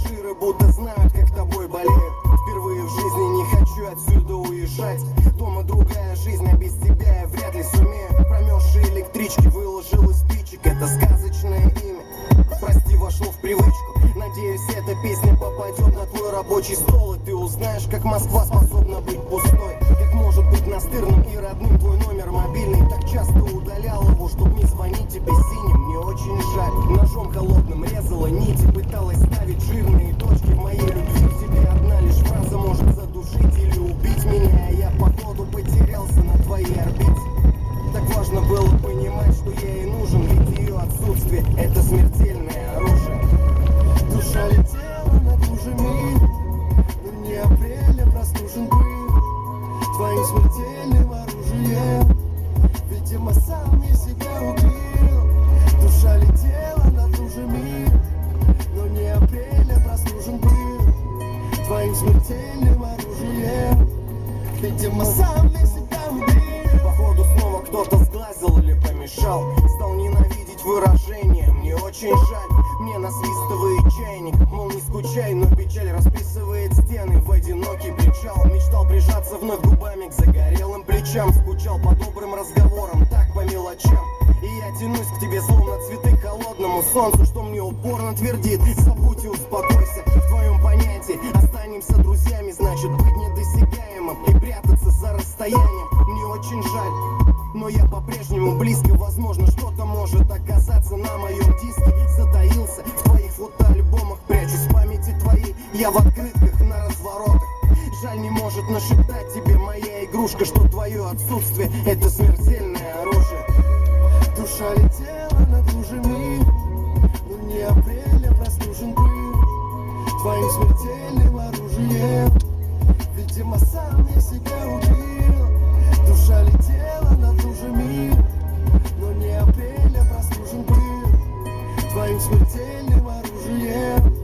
Пассажиры будто знают, как тобой болеют Впервые в жизни не хочу отсюда уезжать. Дома другая жизнь, а без тебя я вряд ли сумею. Промерзшие электрички выложил из спичек. Это сказочное имя. Прости, вошло в привычку. Надеюсь, эта песня попадет на твой рабочий стол И ты узнаешь, как Москва способна быть пустой. Как может быть настырным и родным твой номер мобильный? Так часто удалял его, чтоб не звонить тебе синим. Мне очень жаль, ножом холодным резала помешал Стал ненавидеть выражение. Мне очень жаль Мне насвистывает чайник. Мол, не скучай, но печаль расписывает стены. В одинокий причал Мечтал прижаться вновь губами к загорелым плечам. Скучал по добрым разговорам Так по мелочам. И я тянусь к тебе, словно цветы к холодному солнцу Что мне упорно твердит. Забудь и успокойся В твоем понятии. Останемся друзьями Значит быть недосягаемым И прятаться за расстоянием. Мне очень жаль я по-прежнему близко. Возможно, что-то может оказаться на моем диске. Затаился в твоих фотоальбомах Прячусь в памяти твоей. Я в открытках на разворотах. Жаль, не может нашептать тебе моя игрушка Что твое отсутствие это смертельное смертельным оружием.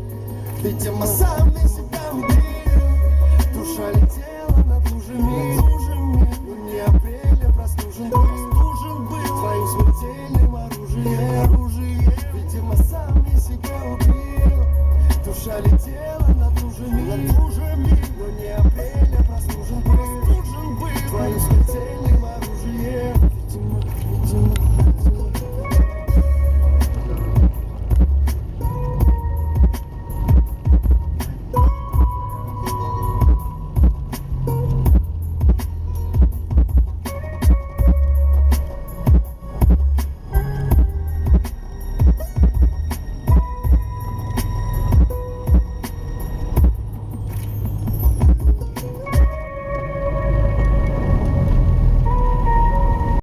Ведь тема сам на себя убил Душа летела над лужами. Но не апреля простужен Простужен был. Твоим смертельным оружием. Видимо сам на себя убил Душа летела над лужами. Но не апреля простужен был. Твоим смертельным оружием